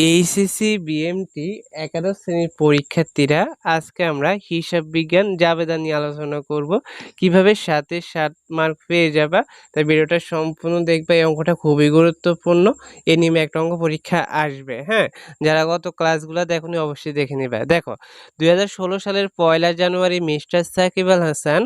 HSC BMT একাদশ শ্রেণির পরীক্ষার্থীরা, আজকে আমরা হিসাব বিজ্ঞান জাবেদা নিয়ে আলোচনা করব। কীভাবে সাতে সাত মার্ক পেয়ে যাবা, তাই ভিডিওটা সম্পূর্ণ দেখবে এই অঙ্কটা খুবই গুরুত্বপূর্ণ। এ নিয়ে একটা অঙ্ক পরীক্ষা আসবে হ্যাঁ? যারা গত ক্লাসগুলো দেখনি অবশ্যই দেখে নেবে। দেখো, দুই হাজার ষোলো সালের পয়লা জানুয়ারি মিস্টার সাকিব আল হাসান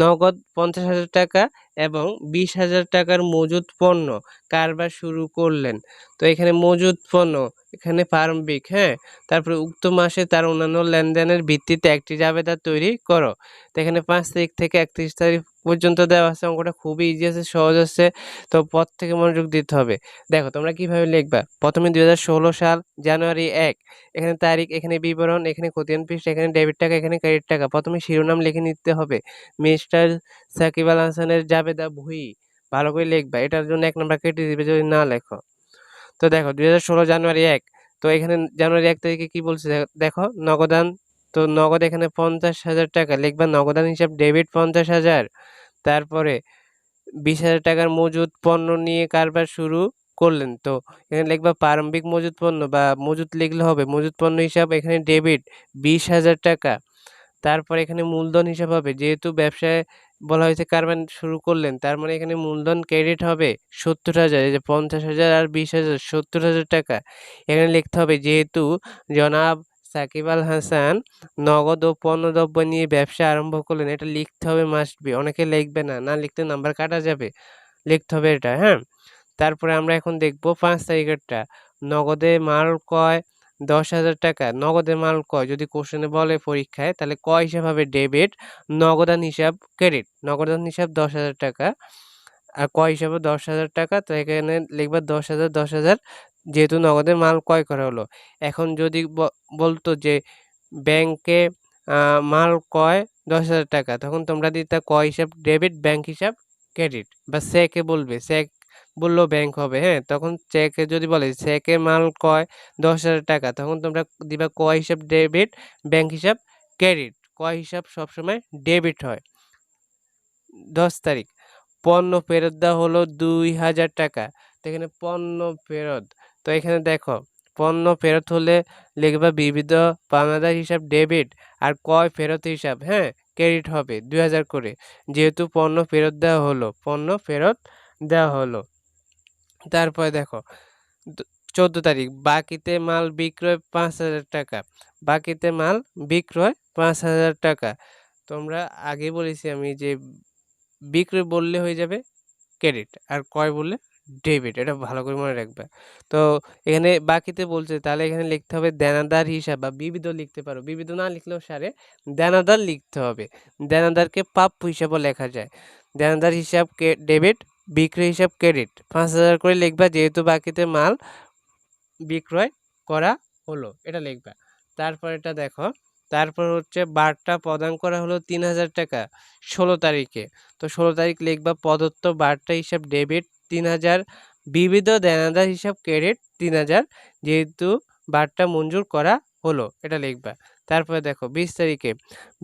নগদ পঞ্চাশ হাজার টাকা এবং বিশ হাজার টাকার মজুদ পণ্য কারবার শুরু করলেন। তো এখানে মজুদ পণ্য, এখানে প্রারম্ভিক হ্যাঁ? তারপরে উক্ত মাসে তার অন্যান্য লেনদেনের ভিত্তিতে একটি জাবেদা তৈরি করো। তো এখানে পাঁচ তারিখ থেকে একত্রিশ তারিখ পর্যন্ত দেওয়া আছে, অঙ্কটা খুবই ইজি আছে, সহজ আছে, তো পথ থেকে মনোযোগ দিতে হবে। দেখো, তোমরা কীভাবে লিখবা? প্রথমে দু হাজার ষোলো সাল, জানুয়ারি এক, এখানে তারিখ, এখানে বিবরণ, এখানে খতিয়ান পৃষ্ঠ, এখানে ডেবিট টাকা, এখানে ক্রেডিট টাকা। প্রথমে শিরোনাম লিখে নিতে হবে। মিস্টার সাকিব আল হাসানের জাবেদা ভুই ভালো করে লিখবা, এটার জন্য এক নম্বর কেটে দিবে যদি না লেখো। তো দেখো, দুই হাজার ষোলো জানুয়ারি এক, তো এখানে জানুয়ারি এক তারিখে কি বলছে? দেখো, নগদান, তো নগদ এখানে পঞ্চাশ হাজার টাকা, লিখবা নগদান হিসাব ডেবিট পঞ্চাশ হাজার তারপরে বিশ হাজার টাকার মজুদ পণ্য নিয়ে কারবার শুরু করলেন। তো এখানে লিখবা প্রারম্ভিক মজুদ পণ্য বা মজুদ লিখলে হবে। মজুদ পণ্য হিসাব এখানে ডেবিট বিশ হাজার টাকা। তারপর এখানে মূলধন হিসাব হবে। যেহেতু ব্যবসায় বলা হয়েছে কারবার শুরু করলেন, তার মানে এখানে মূলধন ক্রেডিট হবে সত্তর হাজার। এই যে পঞ্চাশ হাজার আর বিশ হাজার, সত্তর হাজার টাকা। এখানে লিখতে হবে যেহেতু জনাব সাকিব আল হাসান নগদ ও পণ্যদ্রব্য নিয়ে ব্যবসা আরম্ভ করলেন। এটা লিখতে হবে মাস্ট বি অনেকে লিখবে না না লিখতে নাম্বার কাটা যাবে। লিখতে হবে এটা হ্যাঁ? তারপরে আমরা এখন দেখব পাঁচ তারিখেরটা। নগদে মাল কয়? দশ হাজার টাকা। নগদে মাল কয়? যদি কোশ্চেনে বলে পরীক্ষায়, তাহলে ক হিসাব হবে? ডেবিট নগদান হিসাব ক্রেডিট নগদান হিসাব দশ হাজার টাকা। আর ক হিসাবে দশ হাজার টাকা? তো এখানে লিখবা দশ হাজার দশ হাজার। যেহেতু নগদে মাল ক্রয় করা হলো। এখন যদি বলতো যে ব্যাংকে মাল ক্রয় দশ হাজার টাকা, তখন তোমরা দিতে ক হিসাব? ডেবিট, ব্যাংক হিসাব, ক্রেডিট। বা সেকে বলবে সেক বললেও ব্যাংক হবে হ্যাঁ? তখন চেকে যদি বলে চেকে মাল কয় দশ হাজার টাকা, তখন তোমরা দিবা ক হিসাব? ডেবিট, ব্যাংক হিসাব, ক্রেডিট। ক হিসাব সবসময় ডেবিট হয়। দশ তারিখ। পণ্য ফেরত দেওয়া হলো দুই হাজার টাকা। তো এখানে পণ্য ফেরত তো এখানে দেখো, পণ্য ফেরত হলে লিখবা বিবিধ পাওনাদার হিসাব ডেবিট আর কয় ফেরত হিসাব হ্যাঁ? ক্রেডিট হবে দুই হাজার করে। যেহেতু পণ্য ফেরত দেওয়া হলো, পণ্য ফেরত দেওয়া হলো। তারপরে দেখো চোদ্দ তারিখ, বাকিতে মাল বিক্রয় পাঁচ হাজার টাকা। বাকিতে মাল বিক্রয় পাঁচ হাজার টাকা। তোমরা আগে বলেছি আমি যে বিক্রয় বললে হয়ে যাবে, ক্রেডিট। আর কয় বললে ডেবিট এটা ভালো করে মনে রাখবে। তো এখানে বাকিতে বলছে, তাহলে এখানে লিখতে হবে দেনাদার হিসাব বা বিবিধ লিখতে পারো। বিবিধ না লিখলেও সারে, দেনাদার লিখতে হবে। দেনাদারকে প্রাপ্য হিসাবও লেখা যায়। দেনাদার হিসাব ডেবিট বিক্রয় হিসাব ক্রেডিট। পাঁচ হাজার করে লিখবা, যেহেতু বাকিতে মাল বিক্রয় করা হলো, এটা লিখবা। তারপর এটা দেখো, তারপর হচ্ছে বারটা প্রদান করা হলো তিন হাজার টাকা, ষোলো তারিখে। তো ষোলো তারিখ লিখবা, প্রদত্ত বারটা হিসাব ডেবিট তিন হাজার, বিবিধ দেনাদার হিসাব ক্রেডিট তিন হাজার, যেহেতু বারটা মঞ্জুর করা হলো, এটা লিখবা। তারপরে দেখো, বিশ তারিখে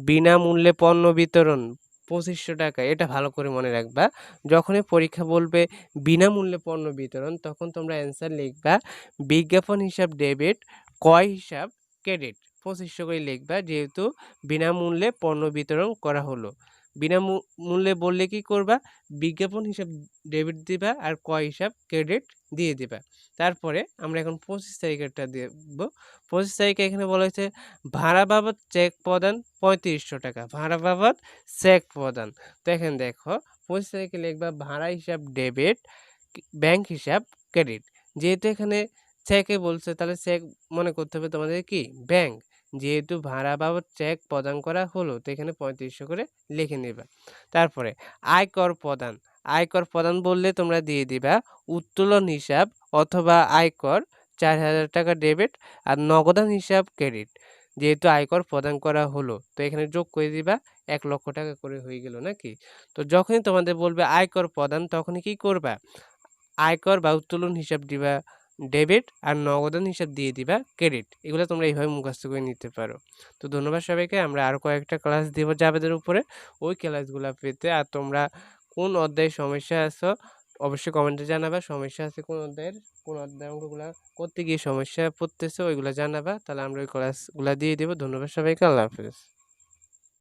বিনামূল্যে পণ্য বিতরণ পঁচিশশো টাকা, এটা ভালো করে মনে রাখবা। যখনই পরীক্ষা বলবে বিনামূল্যে পণ্য বিতরণ, তখন তোমরা অ্যান্সার লিখবা, বিজ্ঞাপন হিসাব ডেবিট কয় হিসাব ক্রেডিট, পঁচিশশো করে লিখবা, যেহেতু বিনামূল্যে পণ্য বিতরণ করা হলো। বিনামূল্যে বললে কি করবা? বিজ্ঞাপন হিসাব ডেবিট দিবা আর কয় হিসাব ক্রেডিট দিয়ে দিবা। তারপরে আমরা এখন পঁচিশ তারিখেরটা দেখব। পঁচিশ তারিখে এখানে বলা হয়েছে, ভাড়া বাবদ চেক প্রদান পঁয়ত্রিশশো টাকা। ভাড়া বাবদ চেক প্রদান। তো এখানে দেখো, পঁচিশ তারিখে লিখবা, ভাড়া হিসাব ডেবিট, ব্যাংক হিসাব ক্রেডিট। যেহেতু এখানে চেকে বলছে, তাহলে চেক মনে করতে হবে তোমাদের কি? ব্যাংক। যেহেতু ভাড়া বাবদ চেক প্রদান করা হলো, তো এখানে পঁয়ত্রিশশো করে লিখে নেবা। তারপরে, আয়কর প্রদান। আয়কর প্রদান বললে তোমরা দিয়ে দিবা উত্তোলন হিসাব অথবা আয়কর চার হাজার টাকা ডেবিট আর নগদান হিসাব ক্রেডিট যেহেতু আয়কর প্রদান করা হলো, তো এখানে যোগ করে দিবা, এক লক্ষ টাকা করে হয়ে গেল নাকি? তো যখনই তোমাদের বলবে আয়কর প্রদান, তখনই কি করবা? আয়কর বা উত্তোলন হিসাব দিবা ডেবিট আর নগদান হিসাব দিয়ে দিবা ক্রেডিট এগুলো তোমরা এইভাবে মুখস্থ করে নিতে পারো। তো ধন্যবাদ সবাইকে, আমরা আরও কয়েকটা ক্লাস দিব জাবেদের উপরে ওই ক্লাসগুলো পেতে। আর তোমরা কোন অধ্যায়ে সমস্যা আছো, অবশ্যই কমেন্টে জানাবা। সমস্যা আছে কোন অধ্যায়ের, কোন অধ্যায় অঙ্কগুলা করতে গিয়ে সমস্যা পড়তেছে, ওইগুলো জানাবা। তাহলে আমরা ওই ক্লাসগুলা দিয়ে দেবো। ধন্যবাদ সবাইকে, আল্লাহ হাফেজ।